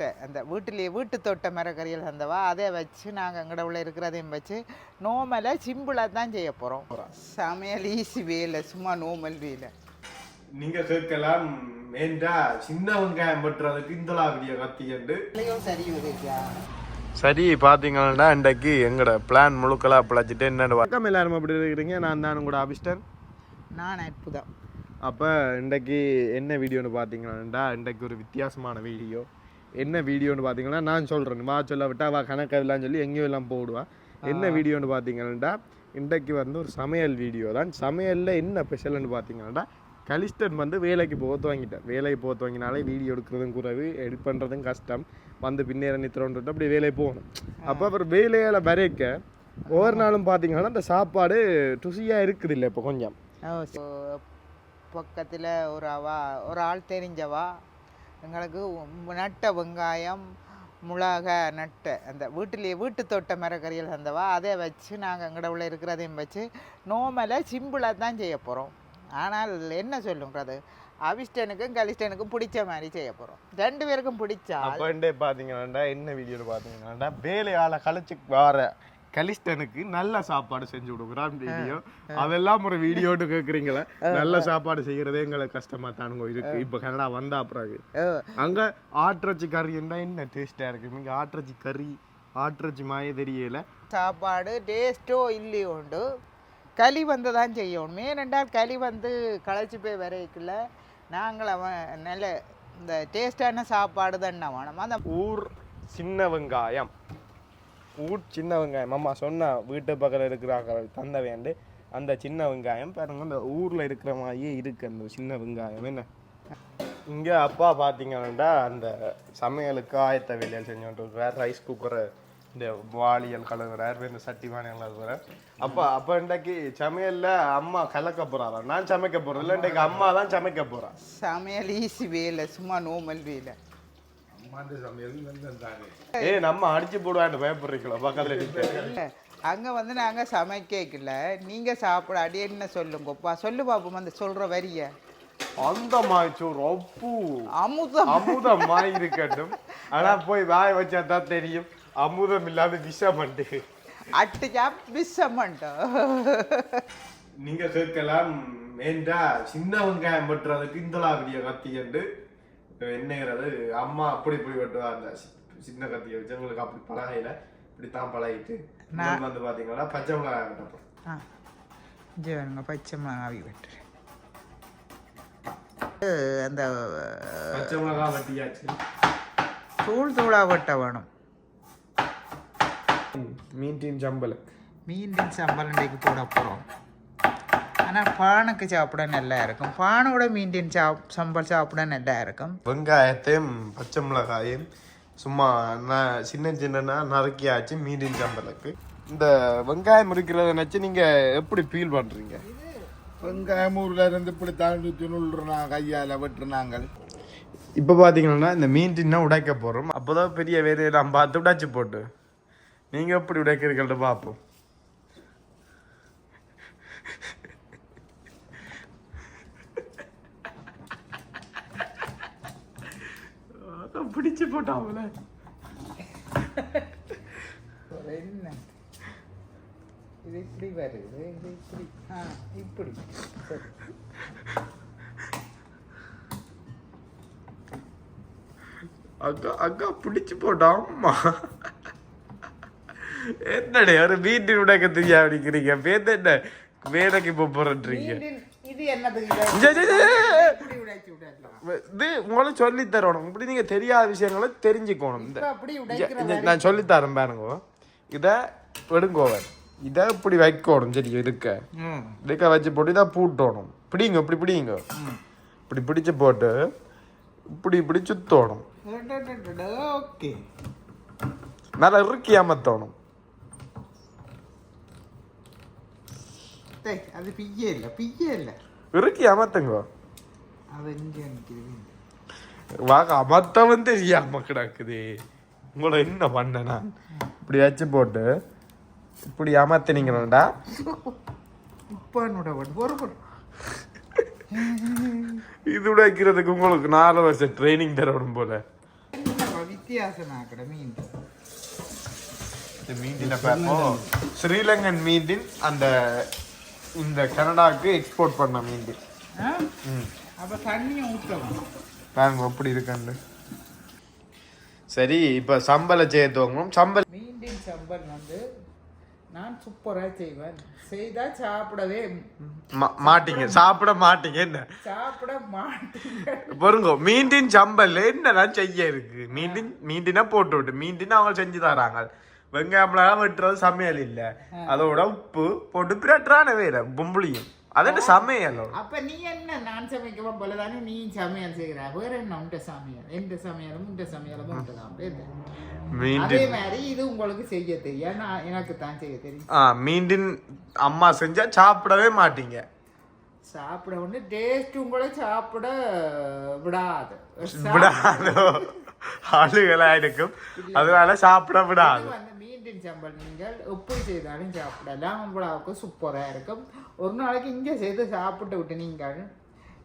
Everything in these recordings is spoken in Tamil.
நட்டை அந்த வீட்டிலேயே வீட்டு தோட்ட மரக்கறிகள் தந்தவா அதை வச்சு நாங்கள் எங்கட உள்ள இருக்கிறதையும் வச்சு நோமலை சிம்பிளாக தான் செய்ய போகிறோம் சமையல் ஈஸி வேலை சும்மா நோமல் வேலை. நீங்க கேட்கலாம் ஏண்டா சின்ன வெங்காயம் வெட்டுறதுக்கு இந்தலா விடிய கத்திக்கண்டு சரி சரி பாத்தீங்கன்னா இன்றைக்கு எங்கட பிளான் முழுக்கலா பிழைச்சிட்டு என்னென்ன வணக்கம் எல்லாரும் எப்படி இருக்கிறீங்க? நான் தான் உங்களோட அபிஷ்டன். நான் அற்புதம். அப்போ இன்றைக்கு என்ன வீடியோன்னு பார்த்தீங்கன்னா இன்றைக்கு ஒரு வித்தியாசமான வீடியோ என்ன வீடியோன்னு பார்த்தீங்கன்னா நான் சொல்கிறேன் வா சொல்ல விட்டா வா கணக்கெல்லாம் சொல்லி எங்கேயும் எல்லாம் போடுவான் என்ன வீடியோன்னு பார்த்தீங்கன்னா இன்றைக்கு வந்து ஒரு சமையல் வீடியோ தான். சமையலில் என்ன ஸ்பெஷல்னு பார்த்தீங்கன்னா கலிஸ்டன் வந்து வேலைக்கு போக துவங்கிட்டேன் வேலைக்கு போக துவங்கினாலே வீடியோ எடுக்கிறதும் குறைவு எடிட் பண்ணுறதும் கஷ்டம். வந்து பின்னேற நித்திரோன்ட்டு அப்படி வேலைக்கு போகணும். அப்போ அப்புறம் வேலையால் வரைக்க ஒவ்வொரு நாளும் பார்த்தீங்கன்னா அந்த சாப்பாடு ருசியாக இருக்குது இல்லை இப்போ கொஞ்சம். பக்கத்தில் ஒரு அவா ஒரு ஆள் தெரிஞ்சவா? எங்களுக்கு நட்ட வெங்காயம் மிளகா நட்டை அந்த வீட்டிலேயே வீட்டு தோட்ட மரக்கறிகள் தந்தவா அதை வச்சு நாங்கள் எங்கட உள்ள இருக்கிறதையும் வச்சு நோமலை சிம்பிளாக தான் செய்ய போகிறோம் ஆனால் என்ன சொல்லுங்கிறது அவிஸ்டனுக்கும் கலிஸ்டனுக்கும் பிடிச்ச மாதிரி செய்ய போகிறோம் ரெண்டு பேருக்கும் பிடிச்சா அப்பண்டே பார்த்தீங்கன்னாண்டா என்ன வீடியோவில் பார்த்தீங்கன்னாண்டா வேலையால் கழிச்சு வர கலிஸ்டனுக்கு நல்ல சாப்பாடு செஞ்சு கொடுக்குறான் வீடியோ அதெல்லாம் ஒரு வீடியோட்டு கேட்குறீங்களா நல்ல சாப்பாடு செய்யறதே எங்களுக்கு கஷ்டமா தானுங்க இருக்கு. இப்போ கனடா வந்தா அப்புறம் அங்க ஆட்டிறச்சி கறி இருந்தா என்ன டேஸ்டா இருக்கு? இங்க ஆட்டிறச்சி கறி ஆட்டிறச்சி மாய தெரியல சாப்பாடு டேஸ்ட்டோ இல்லையோண்டு களி வந்து தான் செய்யணும். ஏனென்றால் களி வந்து களைச்சி போய் வரைக்குள்ள நாங்கள் அவன் நல்ல இந்த டேஸ்டான சாப்பாடு தான் வேணும். அந்த ஊர் சின்ன வெங்காயம். ஊட் சின்ன வெங்காயம். அம்மா சொன்ன வீட்டு பக்கத்தில் இருக்கிறாங்க தந்த வேண்டு அந்த சின்ன வெங்காயம் பாருங்க அந்த ஊரில் இருக்கிற மாதிரியே இருக்கு அந்த சின்ன வெங்காயம். என்ன? இங்கே அப்பா பார்த்தீங்கன்னா அந்த சமையலுக்கு ஆயத்த வேலையில் செஞ்சோன்ட்டு வேறு ரைஸ் குக்கரை இந்த வாளியல் கழுவுறார் இந்த சட்டி வாணியல் கழுவுறார். அப்பா அப்போ இன்றைக்கு சமையலில் அம்மா கலக்க போகிறாரா நான் சமைக்க போகிறேன் இல்லை இன்றைக்கு அம்மா தான் சமைக்க போகிறா சமையல் ஈஸி வேலை சும்மா நோமல் வேலை. ஏ நம்ம அடிச்சு போடுவான்னு பயப்படுறீங்களா? பக்கத்தில் அங்கே வந்து நாங்கள் சமைக்கல நீங்கள் சாப்பிட அடி என்ன சொல்லுங்கப்பா சொல்லு பாப்போம் அந்த சொல்கிற வரிய. அந்த மாய்ச்சோறு அப்பு அமுதம். அமுதமாய் இருக்கட்டும். ஆனா போய் வாய் வச்சா தான் தெரியும். அமுதம் இல்லாத விஷமண்டு. அட்டிச்சா பிசமண்டோ நீங்க கேட்கலாம் ஏண்டா சின்ன வெங்காயம் வெட்டுறதுக்கு இந்தலா விடிய கத்திக்கண்டு என்னங்கிறது அம்மா அப்படி இப்படி வெட்டுவா அந்த சி- சின்ன கத்தியை வச்சு உங்களுக்கு அப்படி பழகையில இப்படித்தான் பழகிட்டு உங்களுக்கு வந்து பாத்தீங்கன்னா பச்சை மிளகாய் இங்கே வேணுங்க பச்சை மிளகாவி வெட்டுறேன் அந்த பச்சை மிளகாய் வெட்டியாச்சு தூள் தூளாக வெட்ட வேணும் மீன் சம்பல் மீன் சம்பல் இன்றைக்கு போட போகிறோம் ஆனால் பானுக்கு சாப்பிட நல்லா இருக்கும். பானோட மீன் சாப் சம்பல் சாப்பிட நல்லா இருக்கும். வெங்காயத்தையும் பச்சை மிளகாயும் சும்மா ந- சின்ன சின்னனா நறுக்கியாச்சு மீன் சம்பலுக்கு. இந்த வெங்காயம் இருக்கிறத நினச்சி நீங்க எப்படி ஃபீல் பண்றீங்க? வெங்காயம் ஊர்ல இருந்து இப்படி தாண்டி துணுள்றாங்க கையால வெட்டுனாங்க. இப்போ பார்த்தீங்கன்னா இந்த மீன் டின்னா உடைக்க போகிறோம் அப்போதான் பெரிய வேலையெல்லாம் பார்த்து உடைச்சு போட்டு. நீங்கள் எப்படி உடைக்கிறீங்கள்ட்ட பார்ப்போம் அதான் பிடிச்சு போட்டாங்களே என்ன? இது இப்படி வருது இது இப்படி ஆ இப்படி. சரி. அக்கா அக்கா பிடிச்சு போட்டான் அம்மா. என்னடே ஒரு மீன் உடைக்க தெரியா அப்படிங்கிறீங்க? பேர் என்ன? வேலைக்கு போறேன்றீங்க. இது என்னதுக்கு இது? ஜே, ஜே, ஜே, ஜே. இப்படி உடைச்சு விடலாம் இது உங்களை சொல்லி தரணும். இப்படி நீங்க தெரியாத விஷயங்களை தெரிஞ்சுக்கணும். இந்த நான் சொல்லி தரேன் பாருங்க. இதை எடுங்கோவர் இதை இப்படி வைக்கணும். சரி இருக்க இருக்க வச்சு போட்டு இதை பூட்டணும். பிடிங்க இப்படி பிடிங்க. இப்படி பிடிச்சு போட்டு இப்படி இப்படி சுத்தணும். ஓகே நல்லா இறுக்கி அமர்த்தணும் டேய், அது பிய்ய இல்லை பிய்ய இல்லை இறுக்கி அமர்த்துங்க. வாங்க அமர்த்தவன் தெரியாம கிடக்குது. உங்களை என்ன பண்ண நான்? இப்படி வச்சு போட்டு இப்படி அமர்த்தினீங்கடா இது வைக்கிறதுக்கு உங்களுக்கு நாலு வருஷம் ட்ரைனிங் தரணும் போல. மீன் பார்ப்போம் ஸ்ரீலங்கன் மீண்டின் அந்த இந்த கனடாவுக்கு எக்ஸ்போர்ட் பண்ண மீண்டின் ஆ? ம். அப்ப தண்ணியை ஊற்றணும் பாருங்க எப்படி இருக்குன்னு. சரி இப்போ சம்பள செய்ய துவங்கும் சம்பல் மீண்டின் சம்பல் வந்து நான் சூப்பரா செய்வேன். செய்தா சாப்பிடவே மாட்டீங்க. சாப்பிட மாட்டீங்க என்ன? சாப்பிட மாட்டீங்க. பொருங்கோ மீண்டின் சம்பல் என்னதான் செய்ய இருக்கு? மீண்டின் மீண்டினா போட்டு விட்டு மீண்டின் அவங்க செஞ்சு தராங்க. வெங்காயம்லாம் வெட்டுறது சமையல் இல்ல. அதோட உப்பு போட்டு பிரட்டுறான வேற பொம்பளியும். அதென்ன சமையல்? அப்ப நீ என்ன நான் சமைக்கவா போல தானே நீ சமையல் செய்கிற வேற என்ன உண்ட சமையல்? எந்த சமையலும் உண்ட சமையலும் உண்டுதான் அதே மாதிரி இது உங்களுக்கு செய்ய தெரியும் நான் எனக்கு தான் செய்ய தெரியும். ஆ மீண்டின் அம்மா செஞ்சா சாப்பிடவே மாட்டீங்க. சாப்பிட ஒன்று டேஸ்ட் உங்களை சாப்பிட விடாது. விடாதோ? ஆளுகளா இருக்கும் அதனால சாப்பிட விடாது. மீண்டின் சம்பல் நீங்கள் எப்படி செய்தாலும் சாப்பிடலாம். அவ்வளவுக்கு சூப்பராக இருக்கும். ஒரு நாளைக்கு இங்கே செய்து சாப்பிட்டு விட்டு நீங்கள்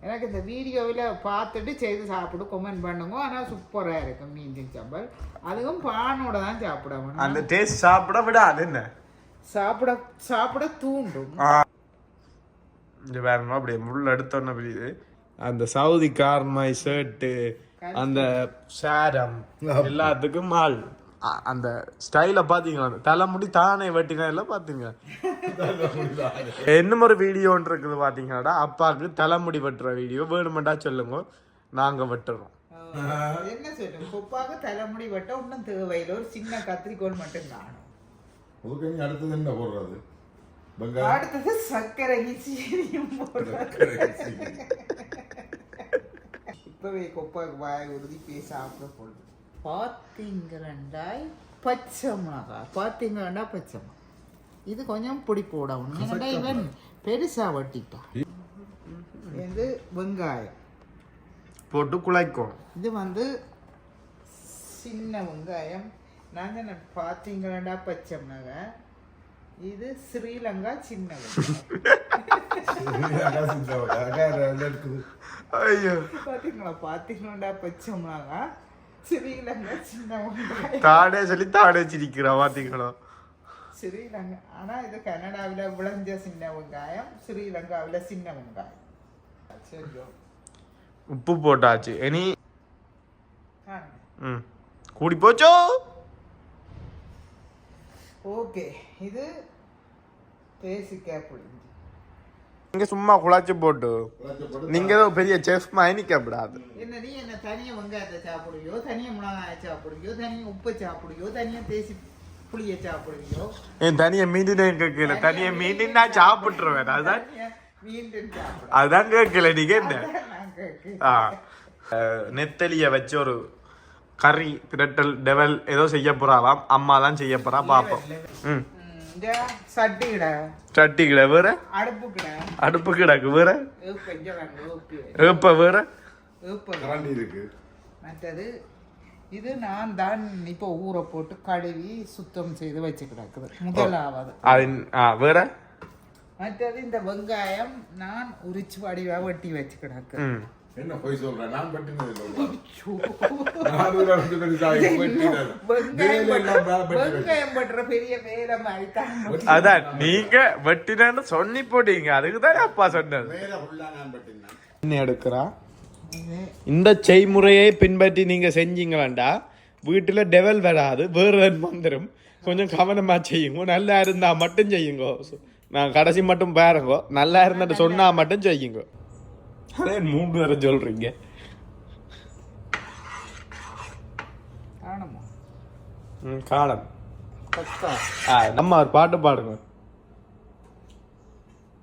எனக்கு இந்த வீடியோவில் பார்த்துட்டு செய்து சாப்பிட்டு கொமெண்ட் பண்ணுங்க. ஆனால் சூப்பராக இருக்கும் மீண்டின் சம்பல். அதுவும் பானோட தான் சாப்பிடணும் அந்த டேஸ்ட் சாப்பிட விடாது என்ன? சாப்பிட சாப்பிட தூண்டும். இங்க பாருங்க அப்படியே முள் எடுத்தோன்னு புரியுது. அந்த சவுதி கார்மாய் ஷர்ட்டு அந்த சாரம் எல்லாத்துக்கும் மால். அந்த ஸ்டைல பாத்தீங்களா? அந்த தலைமுடி தானே வெட்டினா பாத்தீங்க. இன்னும் ஒரு வீடியோன்னு இருக்குது பாத்தீங்களாடா? அப்பாவுக்கு தலைமுடி வெட்டுற வீடியோ வேணுமெண்டா சொல்லுங்க. நாங்க வெட்டுறோம். என்ன சொல்லும் கொப்பாக தலைமுடி வெட்ட ஒன்றும் தேவையில்லை. ஒரு சின்ன கத்திரிக்கோள் மட்டும் காணும் அதுக்கு இங்க அடுத்தது என்ன போடுறது? அடுத்தது சர்க்கரை சீனியும் இப்பவே கொப்பாக்கு வாய் உறுதி பேச சாப்பிட போடுது பார்த்தீங்கண்டாய் பச்சை மிளகாய் பார்த்தீங்கண்டா பச்சை இது கொஞ்சம் பிடி போடணும். ஏன்னா இவன் பெருசா வெட்டிட்டான் இது வெங்காயம். போட்டு குழைக்கும் இது வந்து சின்ன வெங்காயம். நாங்கள் பார்த்தீங்களாண்டா பச்சை மிளகாய் இது ஸ்ரீலங்கா சின்ன வெங்காயம். ஐயோ பார்த்தீங்களா பார்த்தீங்களாண்டா பச்சை மிளகாய் ஸ்ரீலங்கா சின்ன தாடே சொல்லி தாடே சிரிக்கிறா பாத்தீங்களா ஸ்ரீலங்கா ஆனால் இது கனடாவில் விளைஞ்ச சின்ன வெங்காயம் ஸ்ரீலங்காவில் சின்ன வெங்காயம். சரி உப்பு போட்டாச்சு. இனி ம் கூடி போச்சோ? ஓகே இது பேசிக்காக புரிஞ்சு. நீங்க சும்மா குழாச்சி போட்டு. நீங்க ஏதோ பெரிய செஃப் மாதிரி நிக்கப்படாது என்ன நீ என்ன தனியா வெங்காயத்தை சாப்பிடுவியோ தனியா மிளகாயை சாப்பிடுவியோ தனியா உப்பு சாப்பிடுவியோ தனியா தேசி புளியை சாப்பிடுவியோ? என் தனியா மீண்டினே கேட்கல. தனியா மீண்டின் நான் சாப்பிட்டுருவேன். அதுதான் அதுதான் கேட்கல நீங்க என்ன. ஆ. நெத்தலிய வச்சு ஒரு கறி பிரட்டல் டெவல் ஏதோ செய்ய போறாளாம். அம்மா தான் செய்ய போறா பாப்போம். ம். சட்டி கிட. சட்டி கிட வேற? அடுப்பு கிட. அடுப்பு கிடக்கு வேற? ஏப்ப வேற? ஏப்ப கரண்டி இருக்கு. மற்றது இது நான் தான் இப்போ ஊற போட்டு கழுவி சுத்தம் செய்து வச்சு கிடக்குது முதலாவது. வேற? மற்றது இந்த வெங்காயம் நான் உரிச்சு வடிவா வெட்டி வச்சு கிடக்கு ம். என்ன போய் சொல்றேன்? நான் வெட்டினது. அதான் நீங்க வெட்டினு சொல்லி போட்டீங்க. அதுக்கு தான் அப்பா சொன்னது. என்ன எடுக்கிறா? இந்த செய்முறையை பின்பற்றி நீங்க செஞ்சீங்களாண்டா? வீட்டுல டெவல் வராது வேறு வந்துடும் கொஞ்சம் கவனமா செய்யுங்க. நல்லா இருந்தா மட்டும் செய்யுங்க. நான் கடைசி மட்டும் பாருங்க. நல்லா இருந்துட்டு சொன்னா மட்டும் செய்யுங்க. அதே மூணு வரை சொல்றீங்க. காணுமா ம், காலம். நம்ம ஒரு பாட்டு பாடுங்க.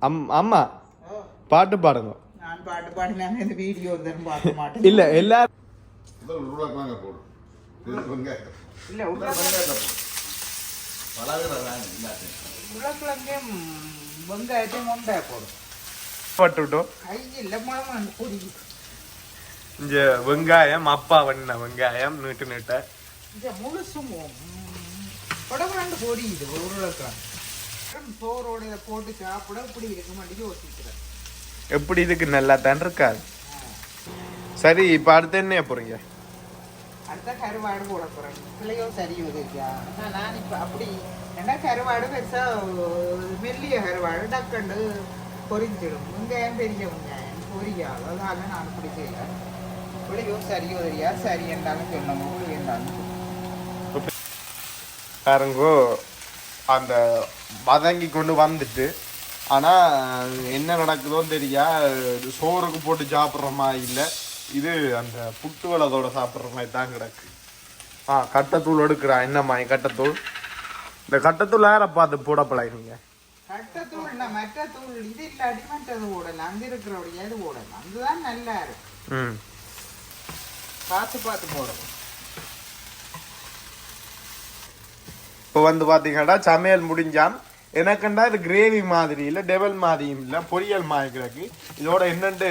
அம் அம்மா பாட்டு பாடுங்க. நான் பாட்டு பாடினாங்க இந்த வீடியோ தான் பார்க்க மாட்டேன். இல்ல எல்லாரும் உருளைக்கிழங்க போடு. இல்ல எல்லாத்தையும் உருளைக்கிழங்கையும் வெங்காயத்தையும் முண்டை போடும் பட்டுட்டோம் கை இல்லை மழை பொடி இங்க வெங்காயம் அப்பா வண்ண வெங்காயம் நீட்டு நீட்ட. இந்த முழுசும் படகுறாண்டு பொடி இது உருளைக்கிழங்கு. சோறோட இதை போட்டு சாப்பிட இப்படி இருக்க மாட்டேங்குது யோசிக்கிறேன். எப்படி இதுக்கு நல்லா தான் இருக்காது சரி இப்ப அடுத்து என்ன போறீங்க? அடுத்த கருவாடு போட போகிறேன் பிள்ளையோ சரி உதவியா நான் இப்போ அப்படி ஏன்னா கருவாடு பெருசாக மெல்லிய கருவாடு டக்கண்டு பொரிஞ்சிடும் வெங்காயம் பெரிய வெங்காயம் பொரியாது அதனால நான் இப்படி செய்யறேன் பிள்ளையோ சரி உதவியா சரி என்றாலும் சொன்னோம் புளி என்றாலும் பாருங்கோ அந்த வதங்கி கொண்டு வந்துட்டு ஆனால் என்ன நடக்குதோன்னு தெரியா? இது சோறுக்கு போட்டு சாப்பிட்ற மாதிரி இல்லை. இது அந்த புட்டு வளத்தோட சாப்பிட்ற மாதிரி தான் கிடக்கு. ஆ கட்டத்தூள் எடுக்கிறா. என்னம்மா கட்டத்தூள்? இந்த கட்டத்தூள் யாரை பார்த்து போட பழகினீங்க கட்டத்தூள் நான் மற்ற தூள் இது இல்லாட்டி மற்றது போடலாம் அங்கே இருக்கிறபடியா இது போடலாம் அதுதான் நல்லா இருக்கும் ம். பார்த்து பார்த்து போடணும். இப்போ வந்து பார்த்தீங்கன்னா சமையல் முடிஞ்சான் எனக்குண்டா இது கிரேவி மாதிரி இல்லை டெவல் மாதிரியும் இல்லை பொரியல் மாதிரி கிடக்கு. இதோட என்னண்டு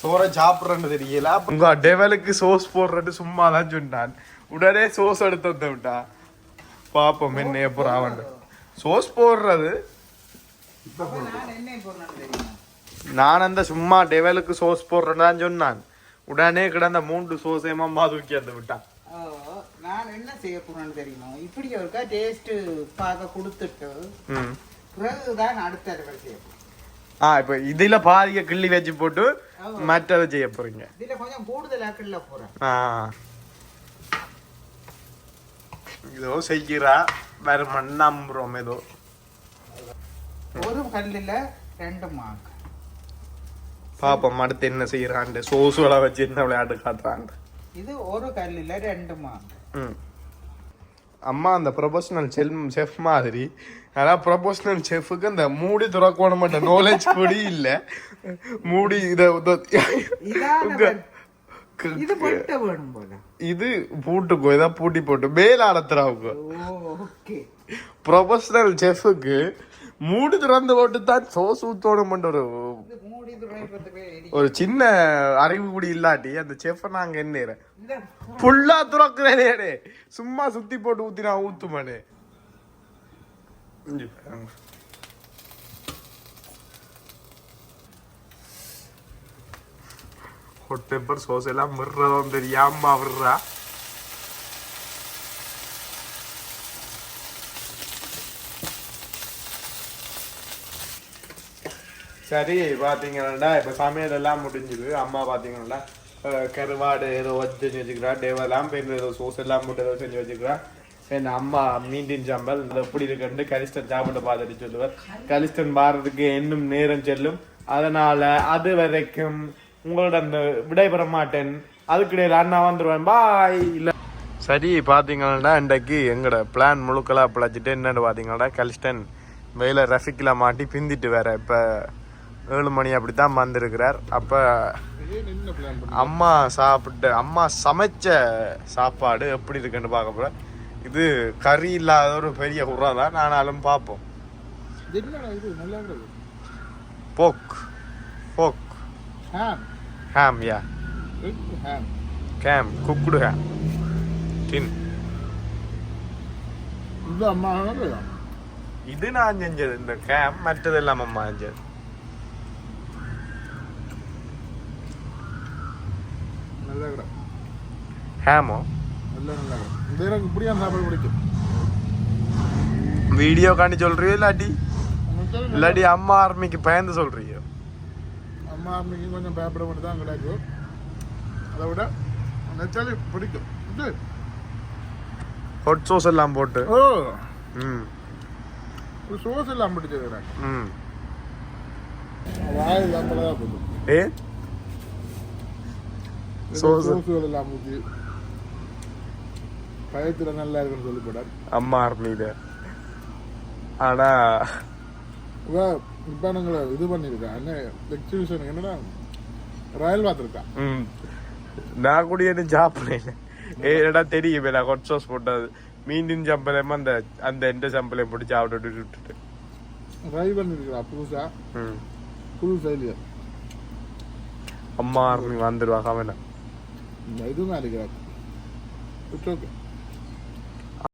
சோறை சாப்பிட்றேன்னு தெரியல. உங்க டெவலுக்கு சோஸ் போடுறது சும்மா தான் சொன்னான். உடனே சோஸ் எடுத்து வந்து விட்டா. பாப்போம் என்ன எப்பறம் அவன் சோஸ் போடுறது நான் அந்த சும்மா டெவலுக்கு சோஸ் போடுறேன்னு சொன்னான். உடனே கிடந்த மூன்று சோஸையும் அம்மா தூக்கி வந்து விட்டான். நான் என்ன செய்ய போறேன்னு தெரியுமா? இப்படி ஒருக்கா டேஸ்ட் பார்க்க கொடுத்துட்டு பிறகுதான் அடுத்த அறுவடை செய்ய ஆ இப்போ இதுல பாதிய கிள்ளி வச்சு போட்டு மற்றதை செய்ய போறீங்க. இதுல கொஞ்சம் கூடுதலா கிள்ள போறேன். ஆ. ஏதோ செய்கிறா. வேற மண்ணாம்புறோம் ஏதோ. கல்லுல ரெண்டு மாங்காய் பாப்போம் அடுத்து என்ன செய்யறான்ட்டு சோசுகளை வச்சு என்ன விளையாட்டு காட்டுறான் இது ஒரு கல்லுல ரெண்டு மாங்காய் ம். அம்மா அந்த ப்ரொபஷனல் செல் செஃப் மாதிரி. அதான் ப்ரொபஷனல் செஃப்புக்கு அந்த மூடி துறக்கணும் மட்டும் நாலேஜ் கூட இல்ல. மூடி இத இது பூட்டுக்கோ இதை பூட்டி போட்டு மேல் ஓகே ப்ரொபஷனல் செஃப்புக்கு மூடி திறந்து போட்டு தான் சோஸ் ஊத்தணும் ஒரு ஒரு சின்ன அறிவு கூடி இல்லாட்டி அந்த செஃப்பை நாங்க என்ன புல்லா ஃபுல்லா துறக்கிறேனே சும்மா சுத்தி போட்டு ஊத்தி நான் ஊத்துமானே ஹாட் பெப்பர் சோஸ் எல்லாம் மிர்றதும் தெரியாம விடுறா. சரி பார்த்தீங்கன்னா இப்போ சமையல் எல்லாம் முடிஞ்சுது. அம்மா பார்த்தீங்கன்னா கருவாடு ஏதோ வச்சு செஞ்சு வச்சுக்கிறா டேவெல்லாம் பேருந்து ஏதோ சோஸ் எல்லாம் போட்டு ஏதோ செஞ்சு வச்சுக்கிறா. என் அம்மா மீண்டின் சம்பல் இது எப்படி இருக்குன்னு கலிஸ்டன் சாப்பிட்டு பார்த்துட்டு சொல்லுவார் கலிஸ்டன் பாடுறதுக்கு இன்னும் நேரம் செல்லும். அதனால அது வரைக்கும் உங்களோட அந்த விடைபெற மாட்டேன். அதுக்கிடையில் அண்ணா வந்துடுவேன் பாய் இல்லை. சரி பார்த்தீங்கன்னா இன்றைக்கு எங்களோட பிளான் முழுக்கலா பிழைச்சிட்டு என்னென்னு பார்த்தீங்கன்னா கலிஸ்டன் வெயில ரஃபிக்கில் மாட்டி பிந்திட்டு வேற இப்போ ஏழு மணி அப்படித்தான் வந்திருக்கிறார். அப்ப அம்மா சாப்பிட்ட அம்மா சமைச்ச சாப்பாடு எப்படி இருக்குன்னு பார்க்க போறேன். இது கறி இல்லாத ஒரு பெரிய உரா தான். ஆனாலும் பார்ப்போம். போக் போக் ஹேம் யா கேம் குக்குடு ஹேம் டின் இது நான் செஞ்சது இந்த கேம் மற்றதெல்லாம் அம்மா செஞ்சது நல்லா கிடா ஹேமோ? நல்லா நல்லா கிடா இந்த எனக்கு இப்படியா சாப்பாடு பிடிக்கும். வீடியோ காண்டி சொல்றியோ இல்லாட்டி? இல்லாட்டி அம்மா ஆர்மிக்கு பயந்து சொல்றியோ? அம்மா அம்மைக்கு கொஞ்சம் பயப்பட மட்டும் தான் கிடைக்கும் அதை விட நெச்சாலே பிடிக்கும். இது. ஹொட் சோஸ் எல்லாம் போட்டு. ஓ. ம். ஒரு சோஸ் எல்லாம் பிடிச்சது ம். வாயில் தான் ஏ பயத்தில் நல்லா இருக்குன்னு சொல்லிப்படார் அம்மா ஆர்மியில ஆனா இப்போ நாங்களை இது பண்ணியிருக்கேன் என்ன எக்ஸிபிஷன் என்னன்னா ராயல் நான் கூட எதுவும் சாப்பிடல ஏடா தெரியுமே நான் ஹொட் சோஸ் போட்டது. மீண்டும் சம்பளம் அந்த அந்த எந்த சம்பளம் போட்டு சாப்பிட்டு விட்டுட்டு. ட்ரை பண்ணியிருக்கிறா புதுசா? புது ஃபெயிலியர் அம்மா ஆர்மி வந்துடுவாங்க அவனை இந்த இது மாதிரி இருக்கிறார் இட்ஸ் ஓகே